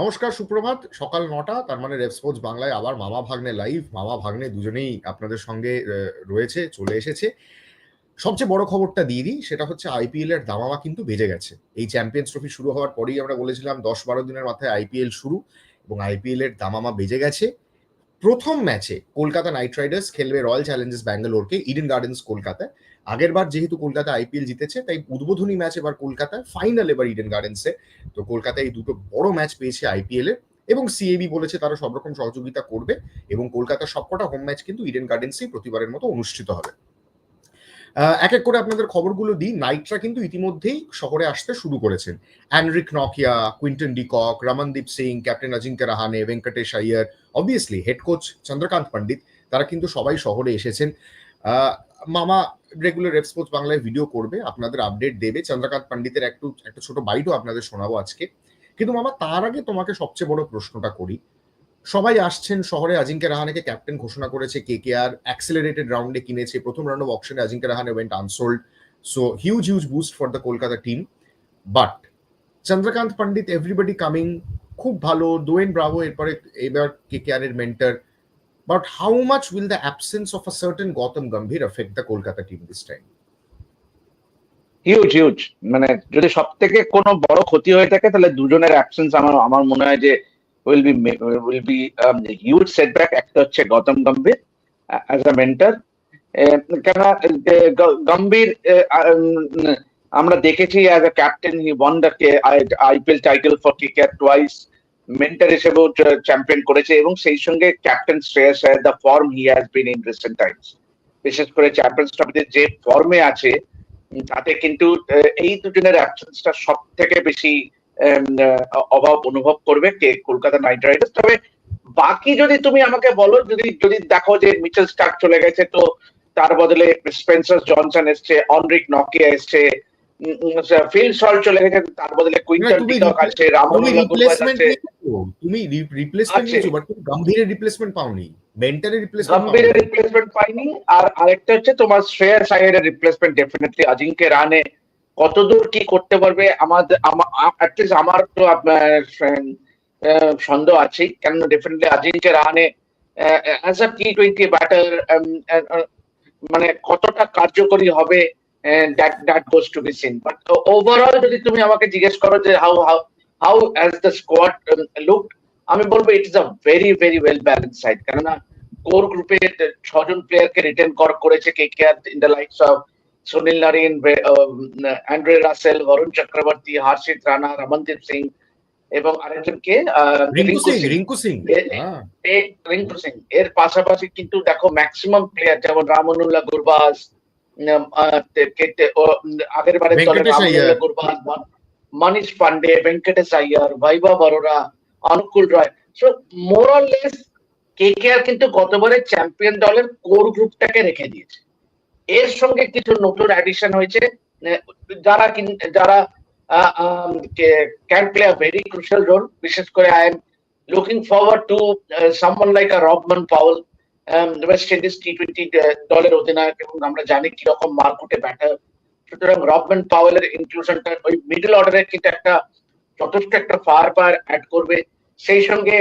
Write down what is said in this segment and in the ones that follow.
নমস্কার, সুপ্রভাত। সকাল নটা, তার মানে রেপ বাংলায় আবার মামা ভাগ্নে লাইভ। মামা ভাগ্নে দুজনেই আপনাদের সঙ্গে রয়েছে, চলে এসেছে। সবচেয়ে বড় খবরটা দিয়ে দিই, সেটা হচ্ছে আইপিএল এর দামামা কিন্তু বেজে গেছে। এই চ্যাম্পিয়ন্স ট্রফি শুরু হওয়ার পরেই আমরা বলেছিলাম, দশ বারো দিনের মাথায় আইপিএল শুরু এবং আইপিএল এর দামামা বেজে গেছে। প্রথম ম্যাচে কলকাতা নাইট রাইডার্স খেলবে রয়্যাল চ্যালেঞ্জার্স ব্যাঙ্গালোরকে ইডেন গার্ডেন্স কলকাতায়। আগের বার যেহেতু কলকাতা আইপিএল জিতেছে, তাই উদ্বোধনী ম্যাচ এবার কলকাতায় ফাইনাল এবার ইডেন গার্ডেন্সে তো কলকাতায় এই দুটো বড় ম্যাচ পেয়েছে আইপিএল এ এবং সিএবি বলেছে তারা সব রকম সহযোগিতা করবে এবং কলকাতার সবকটা হোম ম্যাচ কিন্তু ইডেন গার্ডেন্সেই প্রতিবারের মতো অনুষ্ঠিত হবে। এক এক করে আপনাদের খবরগুলো দিই। নাইটরা কিন্তু ইতিমধ্যেই শহরে আসতে শুরু করেছেন। Anrich Nokia Quinton de Kock Ramandeep Singh captain Ajinkya Rahane Venkatesh Iyer obviously head coach Chandrakant Pandit তারা কিন্তু সবাই শহরে এসেছেন। মামা রেগুলার রেপস্পোর্টস বাংলায় ভিডিও করবে, আপনাদের আপডেট দেবে। চন্দ্রকান্ত পণ্ডিতের একটু, একটা ছোট বাইটও আপনাদের শোনাবো আজকে। কিন্তু মামা, তার আগে তোমাকে সবচেয়ে বড় প্রশ্নটা করি। সবাই আসছেন শহরে। আজিঙ্ক্য রাহানেকে ক্যাপ্টেন ঘোষণা করেছে কে কে আর অ্যাক্সেলারেটেড রাউন্ডে কিনেছে। প্রথম রাউন্ড অফ অপশনে Ajinkya Rahane went unsold so huge huge boost for the Kolkata team but Chandrakant Pandit everybody coming খুব ভালো। দোয়েন ব্রাভো এরপরে এবার কে কে আর এর mentor but how much will the absence of a certain Gautam Gambhir effect the Kolkata team this time huge huge মানে যদি সব থেকে কোনো বড় ক্ষতি হয়ে থাকে, তাহলে দুজনের অ্যাবসেন্স আমার আমার মনে হয় যে will be will be huge setback একটা হচ্ছে Gautam Gambhir as a mentor কেন গম্ভীর আহ, উম, আমরা দেখেছি as a captain he won the IPL title for cricket twice mentor হিসেবেও চ্যাম্পিয়ন করেছে এবং সেই সঙ্গে captain Shreyas Iyer the form he has been in recent times বিশেষ করে চ্যাম্পিয়ন্স ট্রফিতে যে ফর্মে আছে তাতে কিন্তু এই দুজনের অ্যাবসেন্সটা সব থেকে বেশি অভাব অনুভব করবে কে? Kolkata night Riders. তবে বাকি যদি তুমি আমাকে বলো যদি যদি দেখো যে মিচেল স্টার্ক চলে গেছে তো তার বদলে স্পেন্সার জনসন এসছে অনরিক নকিয়া এসছে ফিল সল্ট চলে গেছে তার বদলে কুইন্টন আছে রিপ্লেসমেন্ট তুমি রিপ্লেসমেন্ট নিয়েছো বাট তুমি গম্ভীরের রিপ্লেসমেন্ট পাওনি। মেন্টারের রিপ্লেসমেন্ট গম্ভীরের রিপ্লেসমেন্ট পাইনি। আর আরেকটা হচ্ছে তোমার শ্রেয়াস আয়ারের রিপ্লেসমেন্ট ডেফিনেটলি অজিঙ্ক্য রানে কতদূর কি করতে পারবে? আমাদের আমার তো সন্দেহ আছে কেন definitely Ajinkya Rahane as a T twenty batter মানে কতটা কার্যকরী হবে that that goes to be seen but overall যদি তুমি আমাকে জিজ্ঞেস করো যে how how how as the squad look আমি বলব it is a very very well balance side কেননা কোর গ্রুপে ছজন প্লেয়ারকে রিটেন কর, করেছে কে কে in the likes of Sunil Narine Andre Russell Varun Chakravarthy Harshit Rana Ramandeep Singh এবং আরেকজন কে? রিঙ্কু সিং। রিঙ্কু সিং। এর পাশাপাশি কিন্তু দেখো ম্যাক্সিমাম প্লেয়ার যেমন রামনুল্লাহ গুরবাজ আগের বারে রামনুল্লাহ। গুরবাজ মন- Pandey Venkatesh Iyer Vaibhav Arora Anukul Roy so more or less K K R কিন্তু গতবারে চ্যাম্পিয়ন দলের কোর গ্রুপটাকে রেখে দিয়েছে। এর সঙ্গে কিছু নতুন অ্যাডিশন হয়েছে। যারা যারা can play a very crucial role বিশেষ করে I am looking forward to someone like a Rovman Powell West Indies T twenty দলের অধিনায়ক, এবং আমরা জানি কীরকম মারকুটে ব্যাটার সুতরাং রবমান পাওয়েলের ইনক্লুশনটা ওই মিডল অর্ডারে কিন্তু একটা যথেষ্ট একটা ফায়ার পাওয়ার অ্যাড করবে। সেই সঙ্গে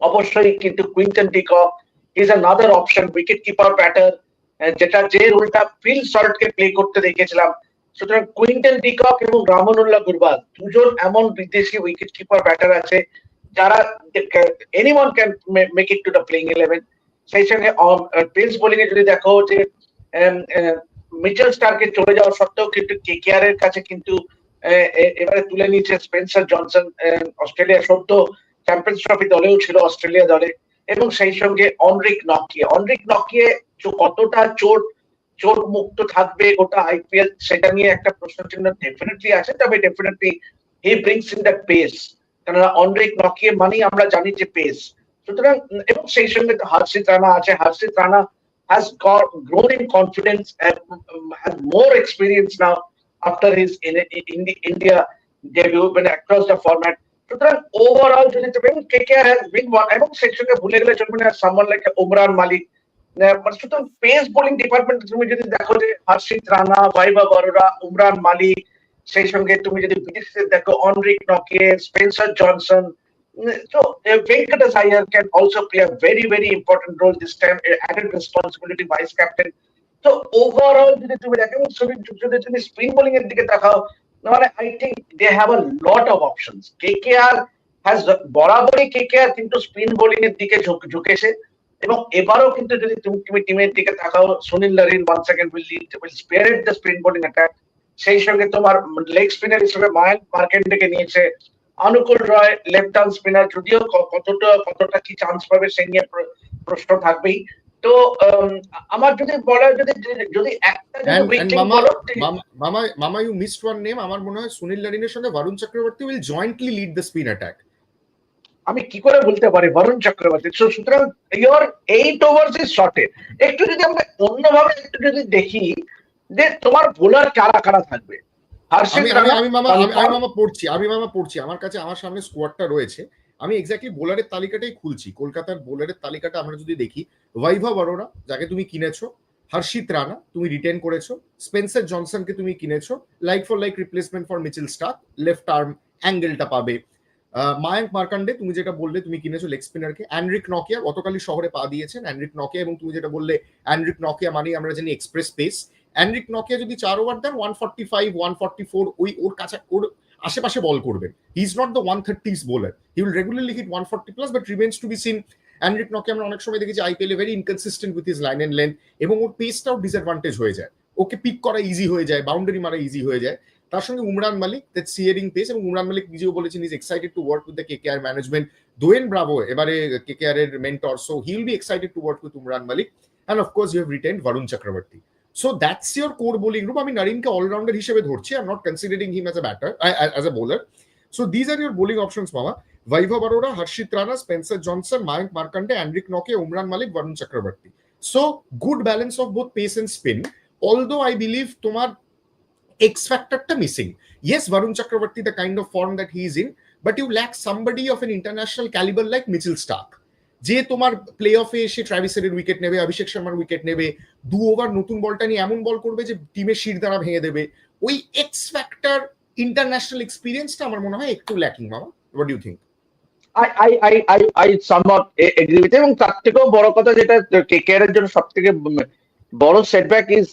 অবশ্যই কিন্তু Quinton de Kock is another option wicket keeper batter যেটা যে রোলটা ফিল সল্টকে প্লে করতে দেখেছিলাম। সুতরাং কুইন্টন ডিকক এবং রামনুল্লাহ গুরবাজ দুজন এমন বিদেশি উইকেট কিপার ব্যাটার আছে, যারা anyone can make it to the playing eleven সেই সঙ্গে পেস বোলিং এ যদি দেখো যে মিচেল স্টারকে চলে যাওয়া সত্ত্বেও কিন্তু কেকেআর এর কাছে কিন্তু এবারে তুলে নিয়েছে স্পেন্সার জনসন অস্ট্রেলিয়া সদ্য চ্যাম্পিয়ন্স ট্রফি দলেও ছিল অস্ট্রেলিয়া দলে। এবং সেই সঙ্গে অনরিক নকিয়ে অনরিক নকিয়ে কতটা চোট চোট মুক্ত থাকবে গোটা আইপিএল সেটা নিয়ে একটা প্রশ্ন চিহ্ন ডেফিনেটলি আছে তবে definitely he brings in the pace কেননা অনরিক নকিয়ে মানেই আমরা জানি যে পেস সুতরাং উম, এবং সেই সঙ্গে তো হর্ষিত রানা আছে। Harshit Rana has got grown in confidence and um, has more experience now after his in, in the India debut when across the format. সুতরাং ওভারঅল যদি তুমি কে কে হ্যাজ বিন ওয়ান এবং সেই সঙ্গে ভুলে গেলে চলবে না সামওয়ান লাইক ওমরান মালিক আহ, মানে পেস বোলিং ডিপার্টমেন্ট তুমি যদি দেখো যে হর্ষিত রানা ভাইবা বরোরা উমরান মালিক সেই সঙ্গে তুমি যদি বিদেশে দেখো Anrich নকিয়ে Spencer Johnson Venkatas Iyer can also play a very very important role this time uh, added responsibility vice captain. তো ওভারঅল যদি তুমি দেখো সুনীল যদি তুমি স্পিন বোলিং এর দিকে তাকাও মানে I think they have a lot of options K K R has বরাবরই কে কে আর কিন্তু স্পিন বোলিং এর দিকে ঝুঁক- ঝুঁকেছে। এবং এবারও কিন্তু যদি তুমি টিমের দিকে তাকাও Sunil Narine one second will lead will spare the spin bowling attack সেই সঙ্গে তোমার লেগ স্পিনার হিসেবে মায়াঙ্ক মার্কেন্ডেকে নিয়েছে Anukul Roy left arm spinner যদিও কতটা কতটা কি চান্স পাবে সেই নিয়ে প্রশ্ন থাকবেই তো আমার যদি বলা যদি যদি একটা Mama, Mama, you missed one name. আমার মনে হয় সুনীল লারিনের সঙ্গে Varun Chakraborty will jointly lead the spin attack. আমি কি করে বলতে পারি? বরুণ চক্রবর্তী। সুতরাং your eight overs is sorted একটু যদি আমরা অন্যভাবে একটু যদি দেখি যে তোমার বোলার কারা কারা থাকবে? আমি মামা আমি আমি মামা পড়ছি আমি মামা পড়ছি। আমার কাছে আমার সামনে স্কোয়াডটা রয়েছে। আমি এক্স্যাক্টলি বোলারের তালিকাটাই খুলছি। কলকাতার বোলারের তালিকাটা আমরা যদি দেখি বৈভব অরোরা যাকে তুমি কিনেছো হর্ষিত রানা তুমি রিটেন করেছ স্পেন্সার জনসনকে তুমি কিনেছো like for like replacement for Mitchell Starc left arm অ্যাঙ্গেলটা পাবে মায়াঙ্ক মার্কান্ডে তুমি যেটা বললে, তুমি কিনেছো লেগ স্পিনারকে। অ্যান্ড্রিক নকিয়া, গতকালই শহরে পা দিয়েছেন অ্যান্ড্রিক নকিয়া এবং তুমি যেটা বললে অ্যান্ড্রিক নকিয়া মানেই আমরা জানি এক্সপ্রেস পেস। অ্যান্ড্রিক নকিয়া যদি চার over then one forty five one forty four ওই ওর কাছে, ওর আশেপাশে বল করবেন he is not the one thirties bowler he will regularly hit one forty plus but remains to be seen Anrich Nokia আমরা অনেক সময় দেখেছি IPL very inconsistent with his line and length এবং ওর পেসটাও ডিসঅ্যাডভান্টেজ হয়ে যায়। ওকে পিক করা easy হয়ে যায় বাউন্ডারি মারা ইজি হয়ে যায়। তার সঙ্গে উমরান মালিক সিয়ারিং পেস এবং উমরান মালিক নিজেও বলেছেন is excited to work with the K K R management Dwayne Bravo, এবারে কে কে এর mentor so he will be excited to work with Umran Malik. And of course you have retained Varun Chakravarthy so that's your core bowling group আমি নরিনকে allrounder হিসেবে ধরছি। I am not considering him as a batter as a bowler so these are your bowling options মামা। Vaibhav Arora Harshit Rana Spencer Johnson Mayank Markande Anrich নকে Umran Malik Varun Chakravarthy so good balance of both pace and spin although I believe তোমার X ফ্যাক্টরটা missing yes Varun Chakravarthy the kind of form that he is in but you lack somebody of an international calibre like Mitchell Starc যে তোমার play অফে এসে ট্রাভিসের wicket নেবে অভিষেক শর্মার wicket নেবে, দু over নতুন বলটা নিয়ে এমন বল করবে যে টিমের শির দ্বারা ভেঙে দেবে। ওই এক্স ফ্যাক্টর ইন্টারন্যাশনাল এক্সপিরিয়েন্সটা আমার মনে হয় একটু ল্যাকিং মামা। What you think I I I I I somewhat agree with এবং তার থেকেও বড় কথা যেটা কেকেআর এর জন্য সব থেকে বড় setback is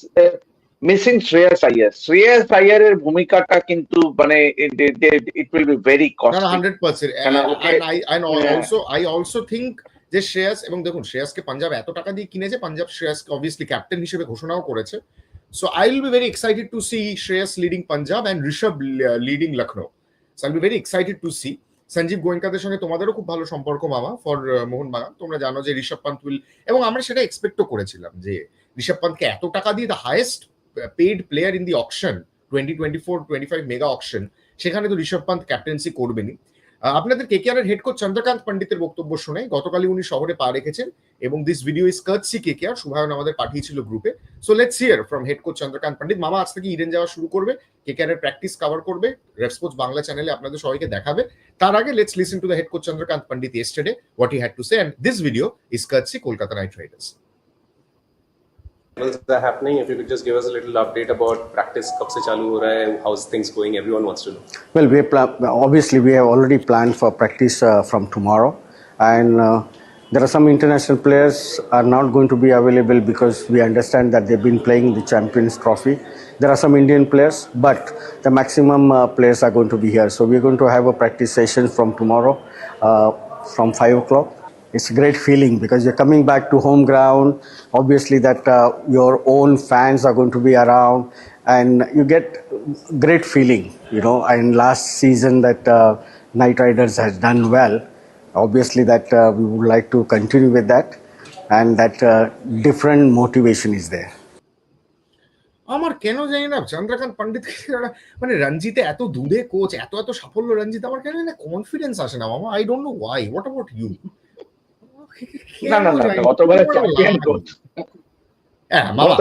missing Shreyas Iyer Shreyas আইয়ারের ভূমিকাটা কিন্তু মানে it will be very I also I also think যে শ্রেয়াস এবং দেখুন শ্রেয়াসকে পাঞ্জাব এত টাকা দিয়ে কিনেছে পাঞ্জাব শ্রেয়াসকে অবভিয়াসলি ক্যাপ্টেন হিসেবে ঘোষণাও করেছে। So I will be very excited to see Shreyas leading Punjab and Rishabh leading Lucknow so I be very excited to see Sanjiv গোয়েঙ্কাদের সঙ্গে তোমাদেরও খুব ভালো সম্পর্ক মামা ফর মোহন বাগান তোমরা জানো যে ঋষভ পান্ত উইল এবং আমরা সেটা এক্সপেক্টও করেছিলাম যে ঋষভ পান্তকে এত টাকা দিয়ে the highest paid player in the auction twenty twenty four twenty five mega auction সেখানে তো ঋষভ পান্ত ক্যাপ্টেন্সি করবেনই। আপনাদের কেকেআর এর হেড কোচ চন্দ্রকান্ত পণ্ডিতের বক্তব্য শুনে গতকালই উনি শহরে পা রেখেছেন এবং this video is courtesy KKR Shubhayan আমাদের পাঠিয়েছিল গ্রুপে so let's hear from head coach Chandrakant Pandit. মামা, আজ থেকে ইডেন যাওয়া শুরু করবে কেকেআর এর প্র্যাকটিস কভার করবে রেড স্পোর্টস বাংলা চ্যানেলে আপনাদের সবাইকে দেখাবে। তার আগে let's listen to the head coach Chandrakant Pandit yesterday what he had to say and this video is courtesy Kolkata Knight Riders levels are happening. If you could just give us a little update about practice, कब से चालू हो रहा है, how's things going? Everyone wants to know. Well, we pla- obviously we have already planned for practice uh, from tomorrow, and uh, there are some international players are not going to be available because we understand that they've been playing the Champions Trophy. There are some Indian players, but the maximum uh, players are going to be here. So we're going to have a practice session from tomorrow, uh, from five o'clock. It's a great feeling because you're coming back to home ground. Obviously, that uh, your own fans are going to be around, and you get great feeling. You know, and last season that uh, Night Riders has done well. Obviously, that uh, we would like to continue with that, and that uh, different motivation is there. আমার কেন জানি না চন্দ্রকান্ত পণ্ডিত মানে রঞ্জিতে এত দুধে coach এত এত সাফল্য রঞ্জিত আমার কেন না কনফিডেন্স আসে না মামা I don't know why what about you না না না গতবারের চ্যাম্পিয়ন কোচ। হ্যাঁ মামা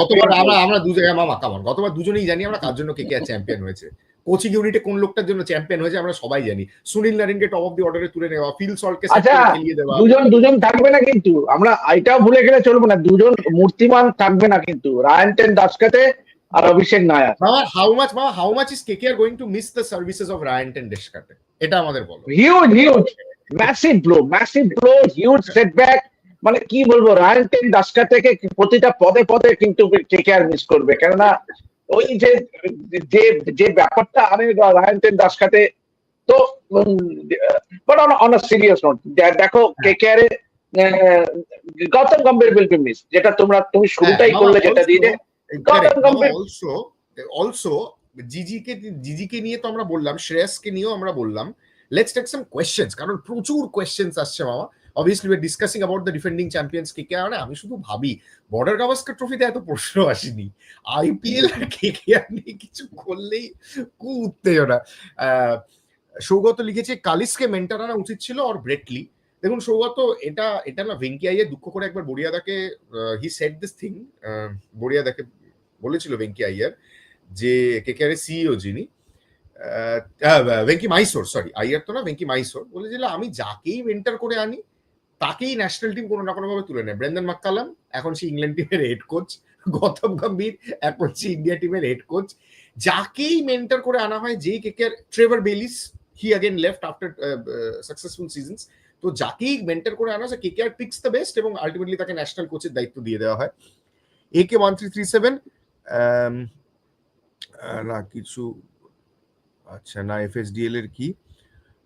গতবার আমরা আমরা দু জায়গায় মামা কামন গতবার দুজনেই জানি আমরা কার জন্য কে কে চ্যাম্পিয়ন হয়েছে। কোচিং ইউনিটে কোন লোকটার জন্য চ্যাম্পিয়ন হয়েছে আমরা সবাই জানি। সুনীল নারিনকে টপ অফ দি অর্ডারে তুলে নেওয়া ফিল সল্টকে আচ্ছা খেলিয়ে দেওয়া। দুজন দুজন থাকবে না কিন্তু। আমরা এটাও ভুলে গেলে চলবে না। দুজন মূর্তিমান থাকবে না কিন্তু। রায়ান টেন দাসকাতে আর অভিষেক নায়ার। মামা হাউ মাচ মামা how much is KKR going to miss the services of and Doeschate এটা আমাদের বলো। Huge huge massive blow massive blow huge setback মানে কি বলব রায়ান টেন দাসকা থেকে প্রতিটা পদে পদে কিন্তু কে আর মিস করবে। কেননা ওই যে যে যে ব্যাপারটা আনে রায়ান টেন দাসকাতে তো but on on serious note দেখো কে কে আরে Gautam Gambhir will be miss যেটা তোমরা তুমি শুরুটাই করলে যেটা দিয়ে গৌতম গম্ভীর অলসো অলসো জিজিকে জিজিকে নিয়ে তো আমরা বললাম শ্রেয়সকে নিয়েও আমরা বললাম লেটস টেক সাম কোয়েশ্চেন্স কারণ প্রচুর কোয়েশ্চেন্স আসছে, মামা। Obviously we discussing about the defending champions K K মানে আমি শুধু ভাবি বর্ডার গাভাস্কার ট্রফিতে এত প্রশ্ন আসেনি। আইপিএল আর কে কে নিয়ে কিছু করলেই কু উত্তেজনা। সৌগত লিখেছে, কালিসকে মেন্টার আনা উচিত ছিল আর ব্রেটলি দেখুন, সৌগত, এটা এটা না, ভেঙ্কি আইয়ে দুঃখ করে একবার বড়িয়াদাকে হি সেট দিস থিং বড়িয়াদাকে বলেছিল ভেঙ্কি আইয়ার, যে কে কে সিইও যিনি ভেঙ্কি মাইসোর সরি আইয়ার তো না, ভেঙ্কি মাইসোর। বলেছিল আমি যাকেই মেন্টার করে আনি, তাকেই ন্যাশনাল টিম কোনো না কোনো ভাবে তুলে নেয়। ব্রেন্ডন মাক্কালাম, এখন সে ইংল্যান্ড টিমের হেড কোচ গৌতম গম্ভীর, এখন সে ইন্ডিয়া টিমের হেড কোচ যাকেই মেন্টার করে আনা হয়, যেই K K Trevor Bayliss he again left after successful seasons তো যাকেই মেন্টার করে আনা হয় K K R picks the best এবং আলটিমেটলি তাকে ন্যাশনাল কোচের দায়িত্ব দিয়ে দেওয়া হয়। A K one three three seven না, কিছু আচ্ছা না এফএসডিএল এর কি?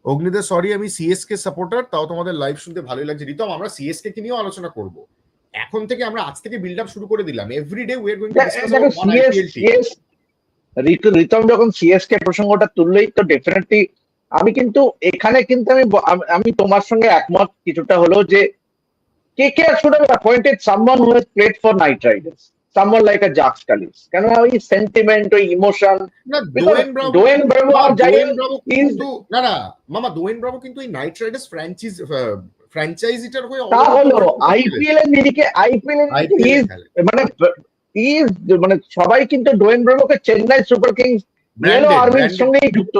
অগ্নিদা সরি আমি সিএসকে সাপোর্টার তাও তোমাদের লাইভ শুনতে ভালোই লাগছে। রিতম আমরা সিএসকে কে নিয়েও আলোচনা করব। এখন থেকে আমরা আজ থেকে বিল্ড আপ শুরু করে দিলাম। Everyday we are going to discuss IPL team Ritam যখন সিএস কে প্রসঙ্গটা তুললেই তো ডেফিনেটলি আমি কিন্তু এখানে কিন্তু আমি আমি- আমি তোমার সঙ্গে একমত কিছুটা হলো যে K K should have appointed someone who has played for Knight Riders is- না না মামা কিন্তু এই নাইট রাইডার্স ফ্র্যাঞ্চাইজ ফ্র্যাঞ্চাইজিটার হয়ে তা হলো আইপিএল এর নিরিখে আইপিএল এর নিরিখে he is মানে মানে সবাই কিন্তু ডোয়েন ব্রাভোকে চেন্নাই সুপার কিংস ইয়েলো আর্মির সঙ্গেই যুক্ত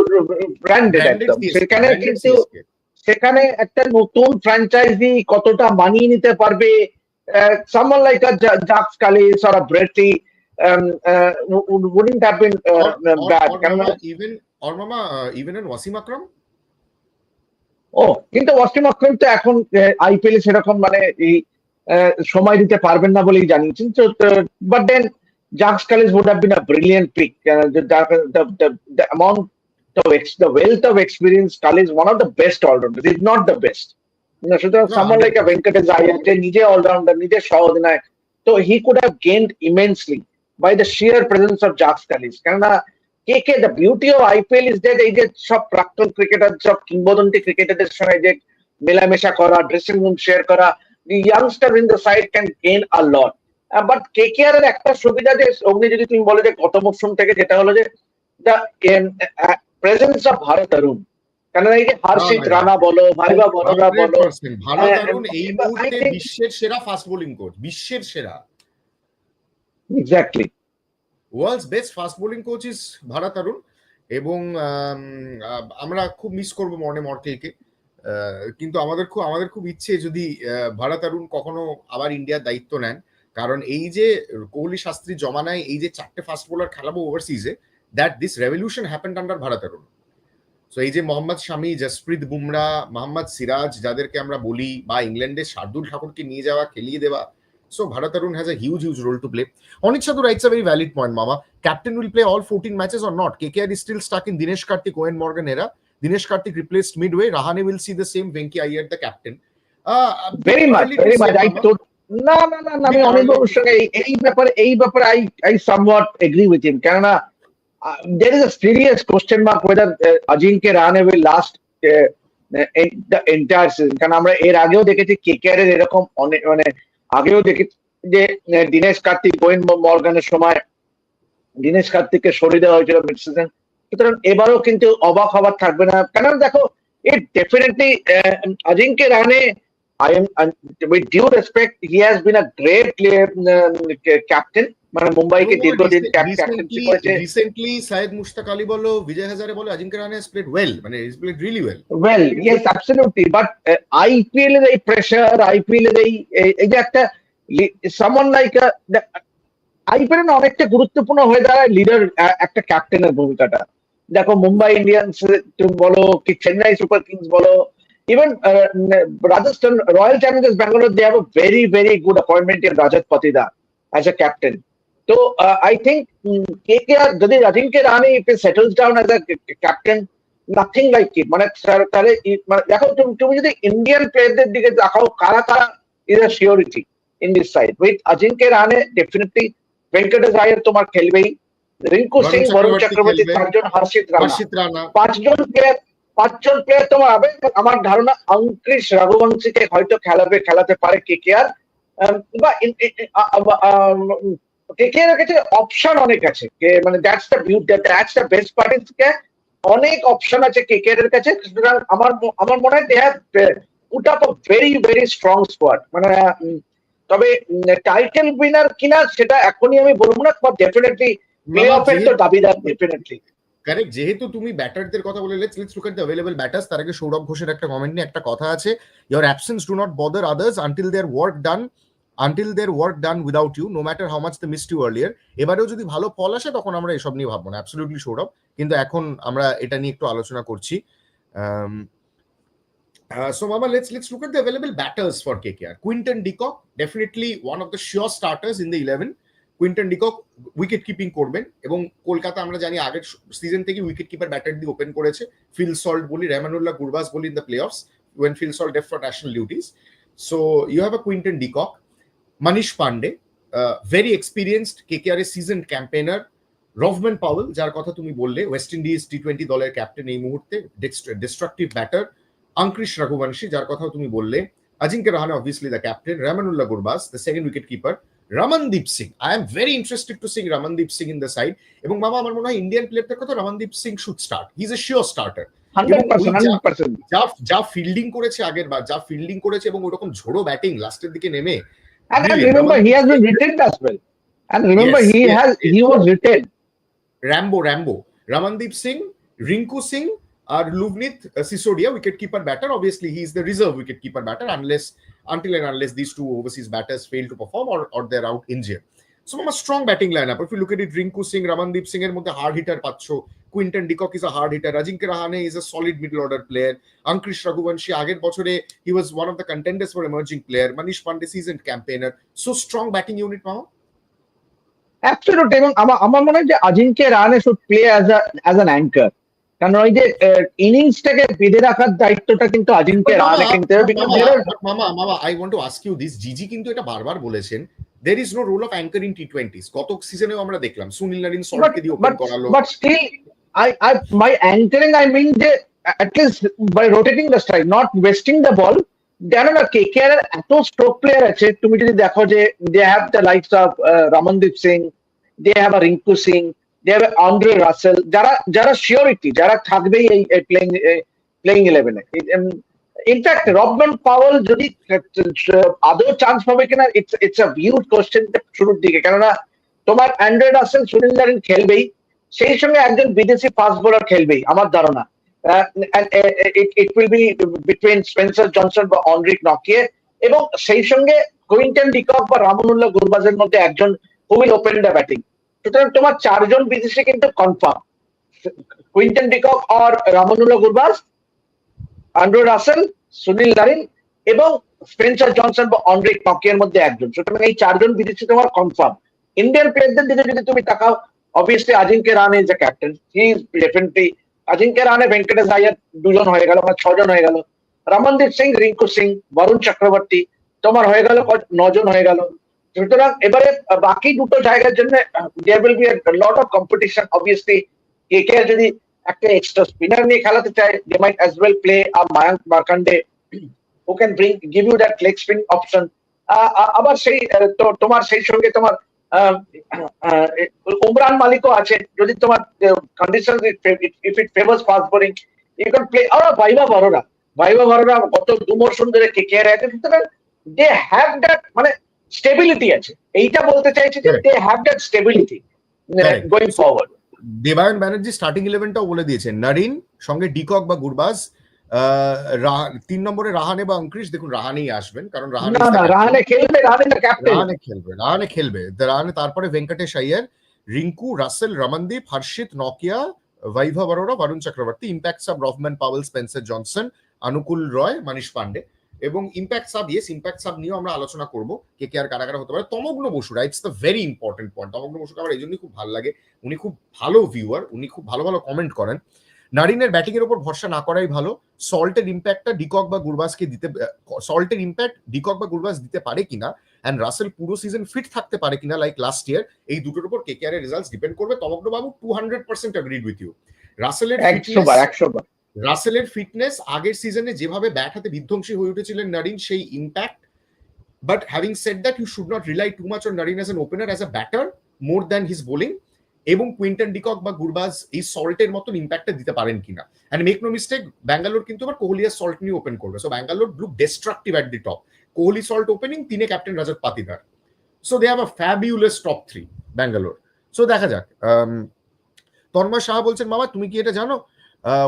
ব্র্যান্ডেড একদম। সেখানে কিন্তু সেখানে একটা নতুন ফ্র্যাঞ্চাইজি কতটা মানিয়ে নিতে পারবে someone like Jacques Kallis or Brett wouldn't have been uh, bad কেননা ইভেন অর মামা ইভেন এন ওয়াসিম আকরাম ও কিন্তু ওয়াসিম আকরাম তো এখন আইপিএল এ সেরকম মানে এই আহ, সময় দিতে পারবেন না বলেই জানিয়েছেন but then Jacques Kallis would have been a brilliant pick uh, the, the, the, the, the amount of ex- the wealth of experience Kalis one of the best all-rounders if not the best you know, সুতরাং someone like a Venkatesh Iyer যে নিজে allrounder নিজে সহ অধিনায়ক তো he could have gained immensely by the sheer presence of কেননা K K the beauty of IPL is that এই যে সব প্রাক্তন ক্রিকেটার সব কিংবদন্তি ক্রিকেটারদের সঙ্গে যে মেলামেশা করা ড্রেসিং রুম শেয়ার করা the youngster in the side can gain a lot but K K R একটা সুবিধা যে অগ্নি যদি তুমি বলে যে গত মরশুম থেকে যেটা হলো যে the presence of Bharat Arun কেন এই যে হর্ষিত না, না। রানা বলো ভাইবা বড়রা বলো 100% ভারত হ্যাঁ, এই মুহূর্তে বিশ্বের সেরা ফাস্ট বোলিং কোচ বিশ্বের সেরা। Exactly world's best fast bowling coach is Bharat Arun এবং আমরা খুব মিস করব মর্নে মর্কেলকে আহ, কিন্তু আমাদের খুব আমাদের খুব ইচ্ছে যদি ভারত অরুণ কখনো আবার ইন্ডিয়ার দায়িত্ব নেন। কারণ এই যে কোহলি শাস্ত্রী জমানায় এই যে চারটে ফাস্ট বোলার খেলাবো ওভারসিজে that this revolution happened under Bharat Arun so এই যে মোহাম্মদ শামি জসপ্রীত বুমরা মোহাম্মদ সিরাজ যাদেরকে আমরা বলি বা ইংল্যান্ডের শার্দুল ঠাকুরকে নিয়ে যাওয়া খেলিয়ে দেওয়া so Bharat Arun has a huge huge role to play Anik Sadhu writes a very valid point মামা captain will play all 14 matches or not. KKR is still stuck in Dinesh Karthik, Owen Morgan era. Dinesh Karthik replaced midway. Rahane will see the same Venki Iyer, the captain. Uh, very much very much I. তো না না না না, আমি অনেক সঙ্গে এই- এই ব্যাপারে এই ব্যাপারে I I somewhat agree with him কেননা there is a serious question mark whether Ajinkya Rahane will last the entire season কারণ আমরা এর আগেও দেখেছি কেকেআর এর এরকম অনেক মানে আগেও দেখেছি যে দীনেশ কার্তিক গোয়েন মর্গানের সময় দীনেশ কার্তিককে সরিয়ে দেওয়া হয়েছিল মিড সিজন সুতরাং এবারও কিন্তু অবাক হবার থাকবে না। কারণ দেখো it definitely uh, Ajinkya and with due respect, he has been a great player, um, captain. মানে মুম্বাইকে দীর্ঘদিন রিসেন্টলি সাইদ মুশতাক আলী বলো বিজয় হাজারে বলো আজিঙ্ক্য রানে well মানে played really well. Well yes absolutely but IPL এর এই প্রেসার আইপিএল এর এই এই- যে একটা সামন লাইক আইপিএল না অনেকটা গুরুত্বপূর্ণ হয়ে দাঁড়ায় লিডার একটা ক্যাপ্টেনের ভূমিকাটা। দেখো মুম্বাই ইন্ডিয়ান্স তুমি বলো কি চেন্নাই সুপার কিংস বলো even Rajasthan Royal Challengers Bangalore they have very very good appointment in Rajat Patidar as a captain তো I think K K R যদি Ajinkya Rahane if settles down as a captain nothing like it মানে তার- তাহলে ই- মানে দেখো তুমি তুমি যদি ইন্ডিয়ান প্লেয়ারদের দিকে দেখাও কারা কারা is a surety in this side with Ajinkya Rahane definitely Venkatesh আয়ার তোমার খেলবেই রিঙ্কু বরুণ সিং বরুণ চক্রবর্তী চক্রবর্তী খেলবে। চারজন হর্ষিত রানা হর্ষিত রানা পাঁচজন প্লেয়ার পাঁচজন প্লেয়ার তোমার হবে আমার ধারণা অঙ্কৃশ রঘুবংশীকে হয়তো খেলাবে খেলাতে পারে কে কে আর বা কে কে এর কাছে অপশন অনেক আছে। কে মানে that's the beauty that's the best party অনেক অপশন আছে কে এর কাছে। সুতরাং আমার আমার মনে হয় they have put up very very strong squad মানে তবে টাইটেল উইনার কিনা সেটা এখনই আমি বলব না ডেফিনেটলি প্লে অফের তো দাবিদার ডেফিনেটলি কারেক্ট যেহেতু তুমি ব্যাটারদের কথা বলে let's let's look at the batters তার আগে সৌরভ ঘোষের একটা কমেন্ট নিয়ে একটা কথা আছে। Your absence do not bother others until their work done until their work done without you no matter how much the miss you earlier এবারেও যদি ভালো ফল আসে তখন আমরা এসব নিয়ে ভাববো না। অ্যাবসলিউটলি সৌরভ। কিন্তু এখন আমরা এটা নিয়ে একটু আলোচনা করছি। Um, uh, so Mama, let's let's look at the available batters for KKR. Quinton Decock, definitely one of the sure starters in the 11. Quinton de Kock wicket keeping করবেন এবং কলকাতা আমরা জানি আগের সিজন থেকে উইকেট কিপার ব্যাটার দিয়ে open করেছে। Phil Salt বলি রেমানুল্লাহ গুরবাস বলি in the play offs when Phil Salt deaf for national duties so you have a Quinton de Kock Manish Pandey very experienced K K R a season campaigner Rovman Powell যার কথা তুমি বললে West Indies T twenty দলের captain এই মুহূর্তে destructive batter আঙ্কৃশ Raghuvanshi যার কথা তুমি বললে Ajinkya Rahane obviously the captain Rahmanullah Gurbaz the second wicket keeper Ramandeep Singh I am very interested to see Ramandeep Singh in the side এবং মামা আমার মনে হয় ইন্ডিয়ান প্লেয়ারদের কথা Ramandeep Singh should start he is a sure starter যা fielding করেছে আগের বার যা ফিল্ডিং করেছে এবং ওরকম ঝোড়ো ব্যাটিং লাস্টের দিকে নেমে And, and remember, he has been retained as well. And remember, yes, he yes, has yes. he was retained. Rambo, Rambo, Ramandeep Singh, Rinku Singh, or Luvnit uh, Sisodia, wicketkeeper batter. Obviously, he is the reserve wicketkeeper batter unless until and unless these two overseas batters fail to perform or, or they're out injured. So from a strong batting lineup, if you look at it, Rinku Singh, Ramandeep Singh এর মধ্যে hard hitter পাচ্ছ। Quinton de Kock is a hard hitter Ajinkya Rahane is a solid middle order player Angkrish Raghuvanshi আগের বছরে he was one of the contenders for emerging player Manish Pandey season campaigner so strong batting unit মামা Absolutely. এবং আমার আমার মনে হয় যে Ajinkya Rahane should play as a as an anchor কারণ ওই যে ইনিংসটাকে বেঁধে রাখার দায়িত্বটা কিন্তু অজিঙ্ক্য রানে কিনতে মামা মামা I want to ask you this GG কিন্তু এটা বারবার বলেছেন। There is no role of anchor in T twenties গত সিজনেও আমরা দেখলাম। সুনীল নারিন but, দিয়ে ওপেন করালো। but still, I, I, by anchoring, I mean যে at least by rotating the strike, not wasting the ball. জানো না কে কে আর এত স্ট্রোক প্লেয়ার আছে তুমি যদি দেখো যে they have the likes of Ramandeep Singh they have a Rinku Singh they have Andre Russell যারা যারা শিওরিটি যারা থাকবেই এই প্লেইং প্লেইং ইলেভেনে ইনফ্যাক্ট রবম্যান পাওয়েল যদি আদৌ চান্স পাবে কিনা it's it's a viewed question শুরুর দিকে। কেননা, তোমার অ্যান্ড্রয়েড রাসেল সুনীল নারিন খেলবেই, সেই সঙ্গে একজন বিদেশি ফাস্ট বোলার খেলবেই, আমার ধারণা। It will be between Spencer Johnson বা অনরিক নকিয়ে এবং সেই সঙ্গে কুইন্টন ডিকক বা রামনুল্লাহ গুরবাজের মধ্যে একজন হু ওপেন দ্য ব্যাটিং সুতরাং তোমার চারজন বিদেশি কিন্তু কনফার্ম কুইন্টন ডিকক আর Rahmanullah Gurbaz Andre Russell, Sunil Narine এবং স্পেন্সার জনসন বা অনরিক নকিয়ের মধ্যে একজন। সুতরাং এই চারজন বিদেশি তোমার কনফার্ম ইন্ডিয়ান প্লেয়ারদের দিকে যদি তুমি তাকাও obviously Ajinkya Rahane a captain he is definitely Ajinkya Rahane Venkatesh Iyer দুজন হয়ে গেল মানে ছজন হয়ে গেল। রমনদীপ সিং, রিঙ্কু সিং, বরুণ চক্রবর্তী, তোমার হয়ে গেল নজন হয়ে গেল। সুতরাং এবারে বাকি দুটো জায়গার জন্য there will be lot of competition obviously K K যদি একটা এক্সট্রা স্পিনার নিয়ে খেলাতে চায় they might as well play a Mayank Markande who can bring give you that leg spin option আবার সেই তোমার সেই সঙ্গে তোমার উমরান মালিকও আছে। যদি তোমার condition if it favours fast bowling you can play আর ভাইবা বড়রা ভাইবা বড়রা গত দু মরশুম ধরে কে কে আছে সুতরাং দে হ্যাভ দ্যাট মানে স্টেবিলিটি আছে। এইটা বলতে চাইছি যে. They have that stability. Going forward Debayan Banerjee starting ইলেভেনটাও বলে দিয়েছেন। নারিন সঙ্গে ডিকক বা গুরবাজ তিন নম্বরে রাহানে বা অঙ্কৃশ দেখুন রাহানেই আসবেন কারণ রাহানে খেলবে রাহানে খেলবে রাহানে খেলবে। রাহানে তারপরে Venkatesh Iyer Rinku Russell Ramandeep Harshit Nokia Vaibhav Arora Varun Chakravarthy impact sub Rovman Powell Spencer Johnson Anukul Roy Manish Pandey. এবং impact sub yes impact sub নিয়েও আমরা আলোচনা করব কে কে আর কারা কারা হতে পারে। Tamogno Basu writes the very important point Tamogno বসুকে আমার এই জন্যই খুব ভালো লাগে। উনি খুব ভালো ভিউয়ার উনি খুব ভালো ভালো কমেন্ট করেন। নারিনের ব্যাটিং এর উপর ভরসা না করাই ভালো। সল্টের ইম্প্যাক্টটা ডিকক বা গুরবাসকে দিতে সল্টের ইম্প্যাক্ট ডিকক বা গুরবাস দিতে পারে কিনা অ্যান্ড রাসেল পুরো সিজন ফিট থাকতে পারে কিনা লাইক লাস্ট ইয়ার এই দুটোর উপর কেকেআর এর রেজাল্টস ডিপেন্ড করবে। তমগ্ন বাবু two hundred percent agreed with you রাসেলের একশো বার একশো বার। রাসেলের ফিটনেস আগের সিজনে যেভাবে ব্যাট হাতে বিধ্বংসী হয়ে উঠেছিলেন নারিন, সেই impact but having said that you should not rely too much on Narine as an opener as a batter more than his bowling এবং কুইন্টন ডিকক বা গুরবাজ এই সল্টের মতন ইম্প্যাক্টটা দিতে পারেন কিনা। And make no mistake Bangalore কিন্তু আবার কোহলিয়ার সল্ট নিয়ে ওপেন করবে। So Bangalore look destructive at the top Kohli Salt opening তিনে captain Rajat Patidar so they have a fabulous top three Bangalore. So দেখা যাক তন্ময় শাহ বলছেন, মামা, তুমি কি এটা জানো?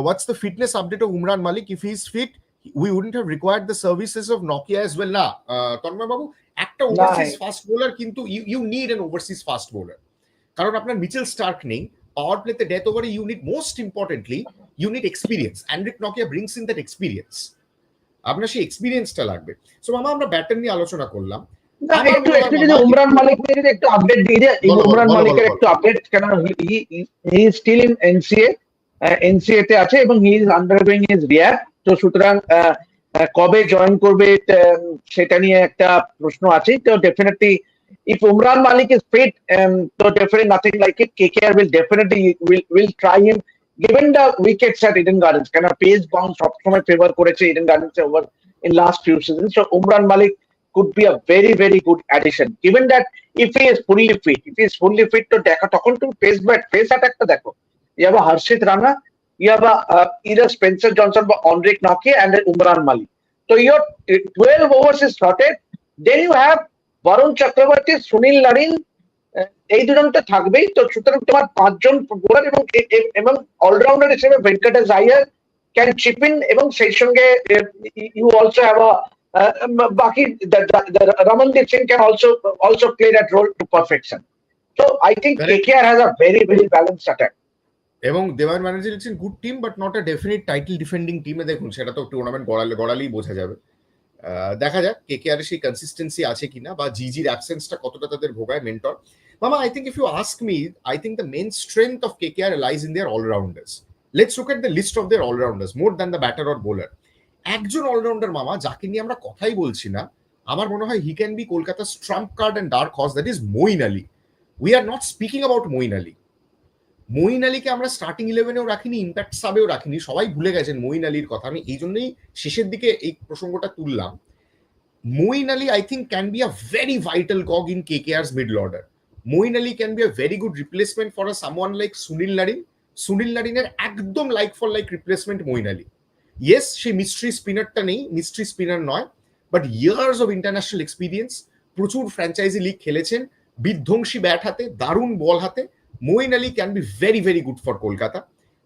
What's the fitness update of Umran Malik if he is fit we wouldn't have required the services of Nokia as well না আহ, তন্ময় বাবু একটা ওভারসিজ ফাস্ট বোলার কিন্তু you need an overseas fast bowler কারণ আপনার মিচেল স্টার্ক নেই power প্লেতে death ওভারে you need most importantly you need experience Anrich Nokia brings in that experience আপনার সেই এক্সপিরিয়েন্সটা লাগবে। সো মামা আমরা ব্যাটার নিয়ে আলোচনা করলাম। না আমার একটু মনে হয় একটু যদি মামা- উমরান মালিক নিয়ে যদি একটু আপডেট দিয়ে যায় বলো, বলো, উমরান বলো, মালিকের বলো, একটু update can he still in NCA NCA তে আছে এবং he is undergoing his rear তো সুতরাং কবে জয়েন করবে সেটা নিয়ে একটা প্রশ্ন আছে তো definitely if Umran Malik is fit, um, so definitely nothing like it. KKR will definitely will will try him. Given the wickets at Eden Gardens, kind of pace bounce সবসময় ফেভার করেছে Eden Gardens over in last few seasons. So Umran Malik could be a very very good addition. Given that if he is fully fit, if he is fully fit তো দেখা তখন তুমি pace bat pace অ্যাটাকটা দেখো you have a Harshit Rana, you have a uh, either Spencer Johnson or Enric Nokia and then Umran Malik. So your uh, 12 overs is sorted. Then you have Varun Chakravarthy Sunil Narine ah, এই দুজন তো থাকবেই তো সুতরাং তোমার পাঁচজন bowler এবং এ- এ- এবং অলরাউন্ডার হিসেবে Venkatesh Iyer can chip in এবং সেই সঙ্গে ইউ অলসো হ্যাভ আ বাকি Ramandeep Singh can also also play that role to perfection তো I think Correct. KKR has a very very balance attack এবং দেওয়ান ব্যানার্জি হচ্ছেন good team but not a definite title defending টিমে দেখুন, সেটা তো tournament গড়ালে, গড়ালেই বোঝা যাবে। দেখা যাক কে কে আর সেই কনসিস্টেন্সি আছে কিনা, বা জিজির অ্যাবসেন্সটা কতটা তাদের ভোগায় মেন্টর মামা I think if you ask me I think the main strength of K K R lies in their allrounders let's look at the list of their allrounders more than the batter or bowler একজন allrounder মামা, যাকে নিয়ে আমরা কথাই বলছি না, আমার মনে হয় he can be Kolkata trump card and dark horse that is Moeen Ali we are not speaking about Moeen Ali Moeen আলীকে আমরা স্টার্টিং ইলেভেনেও রাখিনি ইম্প্যাক্ট সাবেও রাখিনি, সবাই ভুলে গেছেন মইন আলীর কথা। আমি এই জন্যই শেষের দিকে এই প্রসঙ্গটা তুললাম। Moeen Ali I think can be a very vital cog in K K R's middle order Moeen Ali can be a very good replacement for a someone like Sunil Narine Sunil নারিনের একদম like for like replacement Moeen Ali. Yes সেই mystery স্পিনারটা নেই mystery spinner নয় but years of international experience প্রচুর franchise league খেলেছেন, বিধ্বংসী bat হাতে, দারুণ বল হাতে Moeen Ali can be very very good for Kolkata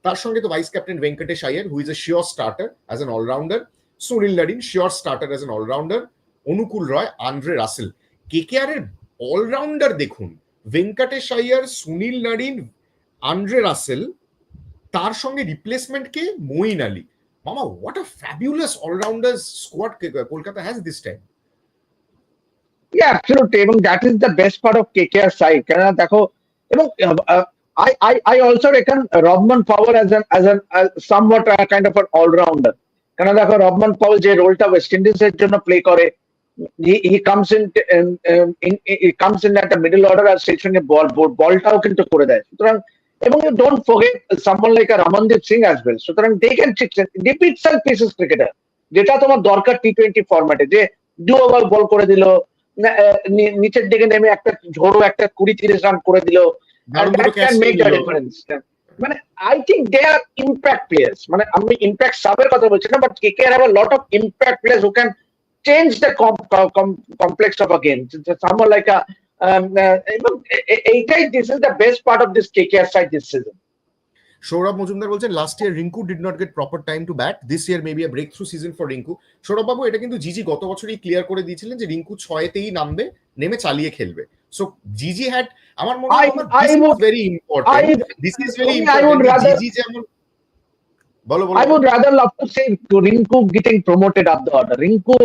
তার সঙ্গে তো vice captain Venkatesh Iyer who is a sure starter as an allrounder Sunil Narine sure starter as an allrounder Anukul Roy Andre Russell K K এর allrounder দেখুন Venkatesh Iyer Sunil Narine Andre Russell তার সঙ্গে replacement কে মোইন আলী মামা what a fabulous allrounder squad Kolkata has this time Yeah, absolutely. এবং that is the best part of KKR side. কেননা দেখো এবং I I I also reckon Robman Powell as an as an as somewhat a kind of an all rounder. কেন দেখো রবমান Paul যে রোলটা West ইন্ডিজের জন্য প্লে করে in at a middle order আর সেই সঙ্গে বল বলটাও কিন্তু করে দেয় সুতরাং এবং don't forget someone like a Ramandeep Singh as well সুতরাং they can repeats and pieces cricketer যেটা তোমার দরকার টি টোয়েন্টি ফরম্যাটে যে দু ওভার বল করে দিল নিচের দিকে নেমে একটা ঝোড়ো একটা কুড়ি তিরিশ রান করে দিল. মানে I think they are impact players মানে আমি ইম্প্যাক্ট সাবের কথা বলছি না but K K have a lot of impact players who can change the complex of a game someone like a এবং এইটাই this is the best part of this K K R side this season Sourav Majumdar বলছেন last year Rinku did not get proper time to bat this year maybe breakthrough season for Rinku Sourav বাবু এটা কিন্তু জিজি গত বছরই clear করে দিয়েছিলেন যে রিঙ্কু ছয়তেই নামবে নেমে চালিয়ে খেলবে। সো জিজি হ্যাড আমার মনে হয় I would- very important this is very important GG যেমন বলো বলো। I would rather love to see Rinku getting promoted up the order Rinku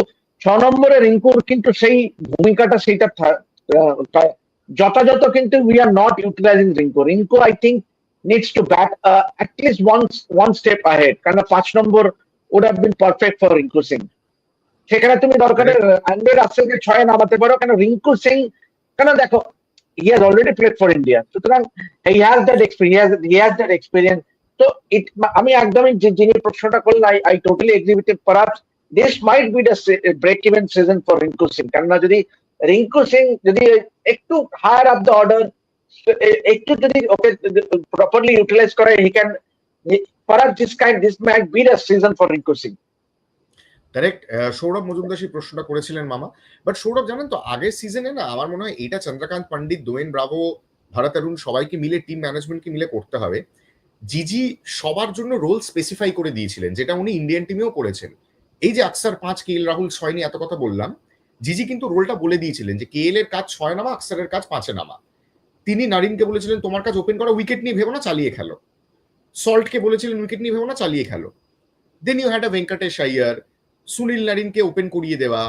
ছ নম্বরে রিঙ্কুর কিন্তু সেই ভূমিকাটা সেইটা যথাযথ কিন্তু we are not utilising Rinku Rinku I think needs to bat at least one one step ahead কারণ পাঁচ number would have been perfect for Rinku Singh সেখানে তুমি দরকারে আন্ডে রাসেলকে ছয়ে নামাতে পারো। কেন রিঙ্কু সিং কেন দেখো he has already played for India সুতরাং he has that experience he has that experience তো ইট আমি একদমই যিনি প্রশ্নটা করলেন I I totally exhibitive perhaps this might be the break even season for Rinku Singh কেননা যদি রিঙ্কু সিং যদি একটু হায়ার আপ দ্য অর্ডার একটু যদি ওকে প্রপারলি ইউটিলাইজ করে he can this kind this be season for Rinku Singh correct Sourav Majumdar সেই প্রশ্নটা করেছিলেন মামা। বাট সৌরভ, জানেন তো, আগের সিজনে না, আমার মনে হয় এটা চন্দ্রকান্ত দোয়েন ব্রাভো, ভারত অরুণ, সবাইকে মিলে টিম ম্যানেজমেন্টকে মিলে করতে হবে। জিজি সবার জন্য রোল স্পেসিফাই করে দিয়েছিলেন, যেটা উনি ইন্ডিয়ান টিমেও করেছেন। এই যে আকসার পাঁচ কে এল রাহুল ছয় নিয়ে এত কথা বললাম, জিজি কিন্তু রোলটা বলে দিয়েছিলেন যে কে এল এর কাজ ছয় নামা আকসারের কাজ পাঁচে নামা। তিনি নারিনকে বলেছিলেন, তোমার কাজ ওপেন করা উইকেট নিয়ে ভেবো না, চালিয়ে খেলো। সল্টকে বলেছিলেন উইকেট নিয়ে ভেবো না, চালিয়ে খেলো। Then you had a Venkatesh Iyer Sunil নারিনকে open করিয়ে দেওয়া।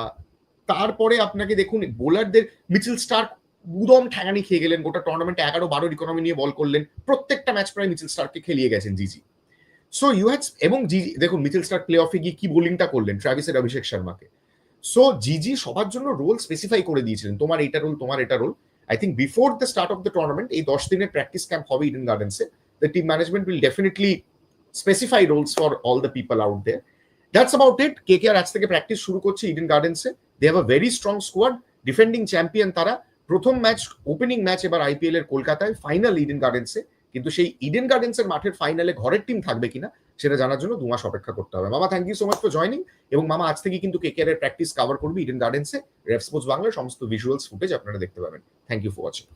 তারপরে আপনাকে দেখুন বোলারদের মিচেল স্টার্ক বুদম ঠ্যাঙানি খেয়ে গেলেন, গোটা টুর্নামেন্টে এগারো বারোর ইকোনমি নিয়ে বল করলেন। প্রত্যেকটা ম্যাচ প্রায় মিচেল স্টার্ককে খেলিয়ে গেছেন জিজি সো ইউ হ্যাড এবং জিজি দেখুন মিচেল স্টার্ক প্লে অফে গিয়ে কি বোলিংটা করলেন ট্রাভিসের অভিষেক শর্মাকে সো জিজি সবার জন্য রোল স্পেসিফাই করে দিয়েছিলেন, তোমার এটা রোল তোমার এটা role I think before the start of the tournament এই দশ দিনের প্র্যাকটিস ক্যাম্প হবে Eden গার্ডেন্সে the team management will definitely specify roles for all the people out there that's about it K K R আজ থেকে practice শুরু করছে Eden গার্ডেন্সে they have a very strong squad defending champion তারা। প্রথম match opening match এবার IPL এর কলকাতায় final Eden গার্ডেন্সে কিন্তু সেই ইডেন গার্ডেন্সের মাঠের ফাইনালে ঘরের টিম থাকবে কিনা সেটা জানার জন্য দু মাস অপেক্ষা করতে হবে। মামা thank you so much for joining এবং মামা, আজ থেকে কিন্তু কে এর প্র্যাকটিস কভার করবি ইডেন গার্ডেন্সে রেফ স্পোর্টস বাংলার সমস্ত ভিজুয়ালস ফুটেজ আপনারা দেখতে পাবেন। Thank you for watching